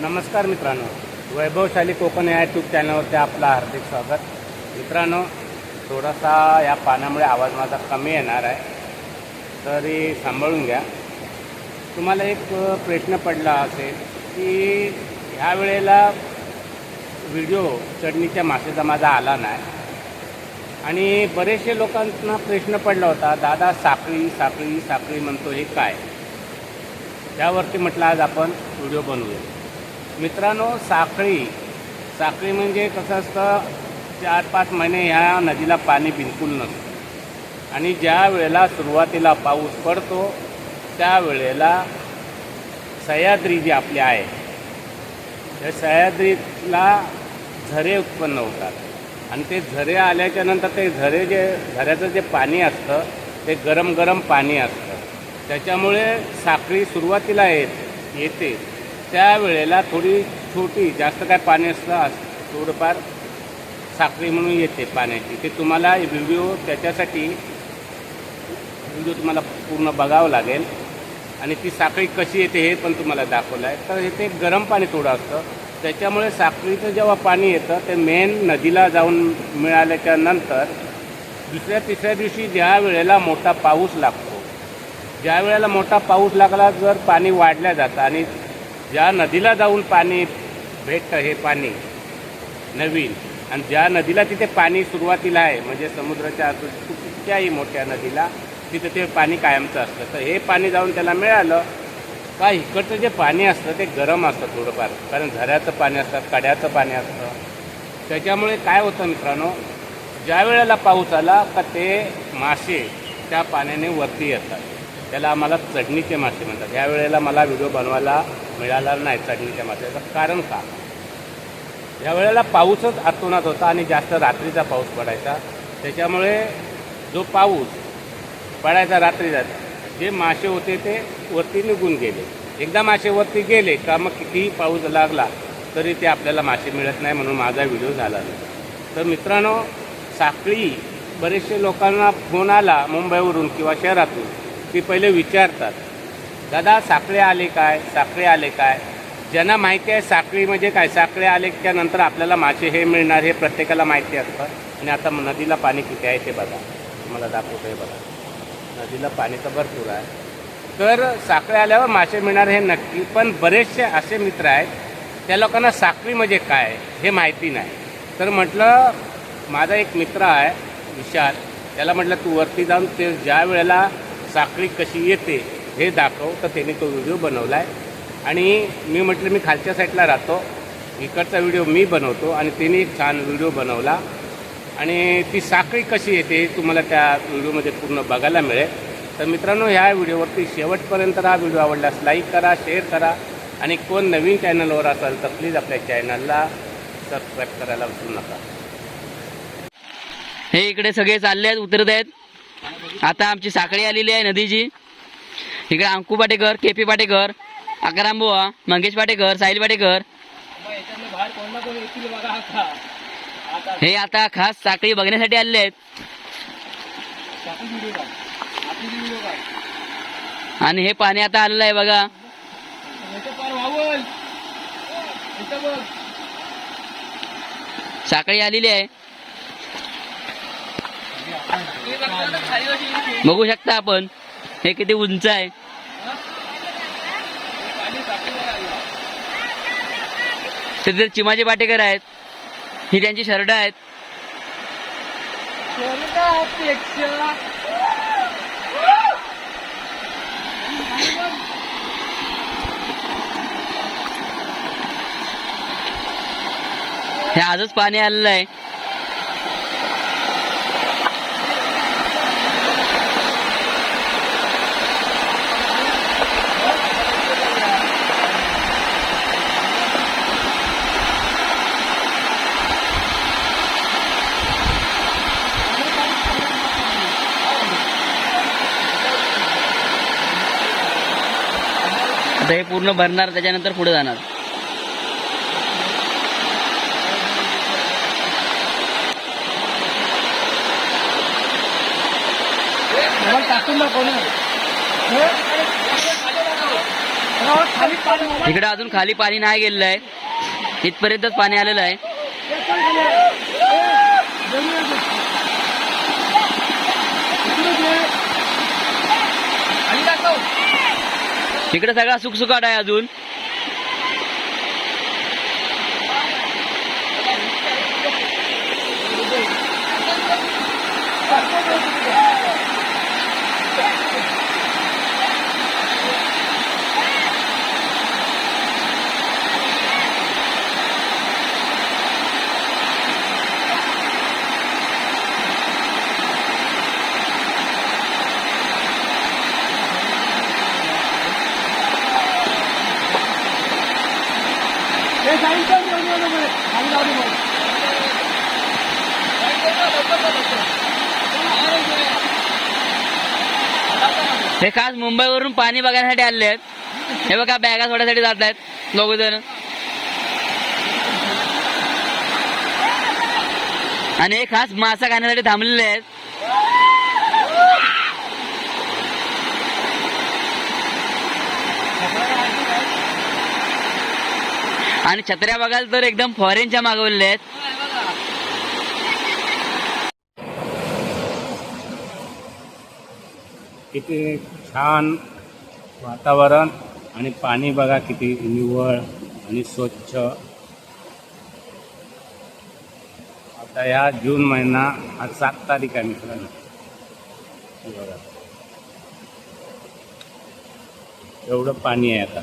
नमस्कार मित्रांनो. वैभवशाली कोकण या यूट्यूब चॅनलवरती आपलं हार्दिक स्वागत. मित्रांनो थोडासा या पाण्यामुळे आवाज माझा कमी येणार आहे. तरी सांभाळून घ्या. तुम्हाला एक प्रश्न पडला असेल की ह्या वेळेला व्हिडिओ चढणीच्या मासेचा माझा आला नाही. आणि बरेचसे लोकांना प्रश्न पडला होता दादा साखळी साखळी साखळी म्हणतो हे काय? त्यावरती म्हटलं आज आपण व्हिडिओ बनवूया. मित्रांनो साखळी. साखळी म्हणजे कसं असतं चार पाच महिने ह्या नदीला पाणी बिलकुल नसतं. आणि ज्या वेळेला सुरुवातीला पाऊस पडतो त्यावेळेला सह्याद्री जी आपली आहे त्या सह्याद्रीला झरे उत्पन्न होतात. आणि ते झरे आल्याच्यानंतर ते झरे जे झऱ्याचं जे पाणी असतं ते गरम गरम पाणी असतं. त्याच्यामुळे साखळी सुरुवातीला येत येते त्यावेळेला थोडी छोटी जास्त काय पाणी असतं थोडंफार साखळी म्हणून येते पाण्याची. ते तुम्हाला व्हिडिओ त्याच्यासाठी व्हिडिओ तुम्हाला पूर्ण बघावं लागेल. आणि ती साखळी कशी येते हे पण तुम्हाला दाखवलं आहे. तर इथे गरम पाणी थोडं असतं. त्याच्यामुळे साखळीचं जेव्हा पाणी येतं ते मेन नदीला जाऊन मिळाल्याच्या नंतर दुसऱ्या तिसऱ्या दिवशी ज्या वेळेला मोठा पाऊस लागतो ज्या वेळेला मोठा पाऊस लागला जर पाणी वाढल्या जातं आणि ज्या नदीला जाऊन पाणी भेटतं हे पाणी नवीन. आणि ज्या नदीला तिथे पाणी सुरुवातीला आहे म्हणजे समुद्राच्या असू कुठच्याही मोठ्या नदीला तिथे ते पाणी कायमचं असतं. तर हे पाणी जाऊन त्याला मिळालं का इकडचं जे पाणी असतं ते गरम असतं थोडंफार. कारण झऱ्याचं पाणी असतं कड्याचं पाणी असतं. त्याच्यामुळे काय होतं मित्रांनो ज्या वेळेला पाऊस आला का ते मासे त्या पाण्याने वरती येतात. त्याला आम्हाला चढणीचे मासे म्हणतात. या वेळेला मला व्हिडिओ बनवायला मिळाला नाही चढणीच्या माशाचं कारण का? या वेळेला पाऊसच आतोनात होता आणि जास्त रात्रीचा पाऊस पडायचा. त्याच्यामुळे जो पाऊस पडायचा रात्रीचा जे मासे होते ते वरती निघून गेले. एकदा मासे वरती गेले का मग कितीही पाऊस लागला तरी ते आपल्याला मासे मिळत नाही म्हणून माझा व्हिडिओ झाला नाही. तर मित्रांनो साखळी बरेचसे लोकांना फोन आला मुंबईवरून किंवा शहरातून. ते पहिले विचारतात दादा साखळे आले काय? साखळे आले काय? ज्यांना माहिती आहे साखळी म्हणजे काय? साखळे आले त्यानंतर आपल्याला मासे हे मिळणार हे प्रत्येकाला माहिती असतं. आणि आता नदीला पाणी किती आहे ते बघा. तुम्हाला दाखवतो हे बघा. नदीला पाणी तर भरपूर आहे. तर साखळे आल्यावर मासे मिळणार हे नक्की. पण बरेचसे असे मित्र आहेत त्या लोकांना साखळी म्हणजे काय हे माहिती नाही. तर म्हटलं माझा एक मित्र आहे विशाल. त्याला म्हटलं तू वरती जाऊन ते ज्या वेळेला साखळी कशी येते हे दाखव. तर त्याने तो व्हिडिओ बनवला आहे आणि मी म्हटलं मी खालच्या साईडला राहतो. इकडचा व्हिडिओ मी बनवतो. आणि त्याने एक छान व्हिडिओ बनवला. आणि ती साखळी कशी येते हे तुम्हाला त्या व्हिडिओमध्ये पूर्ण बघायला मिळेल. तर मित्रांनो ह्या व्हिडिओवरती शेवटपर्यंत हा व्हिडिओ आवडल्यास लाईक करा शेअर करा. आणि कोण नवीन चॅनलवर असाल तर प्लीज आपल्या चॅनलला सबस्क्राईब करायला विसरू नका. हे इकडे सगळे चालले आहेत उतरत आहेत. आता आमची साखळी आलेली आहे नदीची. इकडे अंकू पाटेकर के पी पाटेकर अकराम बुवा मंगेश पाटेकर साहिल पाटेकर. हे आता खास साखळी बघण्यासाठी आलेले आहेत. आणि हे पाणी आता आलेलं आहे बघा. साखळी आलेली आहे. बघू शकता आपण. हे किती उंच आहे. तिथे चिमाजी पाटेकर आहेत. ही त्यांची शर्ट आहेत. हे आजच पाणी आलेलं आहे. आता हे पूर्ण भरणार त्याच्यानंतर पुढे जाणार. इकडे अजून खाली पाणी नाही गेलेलं आहे. इथपर्यंतच पाणी आलेलं आहे. इकडे सगळा सुखसुकाट आहे अजून. हे खास मुंबईवरून पाणी बघण्यासाठी आले आहेत. हे बघा बॅगा सोडण्यासाठी जात आहेत दोघ जण. आणि हे खास मासा खाण्यासाठी थांबलेले आहेत. आणि छत्र्या बघाल तर एकदम फॉरेनच्या मागवलेल्या आहेत. किती छान वातावरण आणि पाणी बघा किती निवळ आणि स्वच्छ. आता या जून महिना आज सात तारीख आहे मित्रांनो. बघा. एवढं पाणी आहे आता.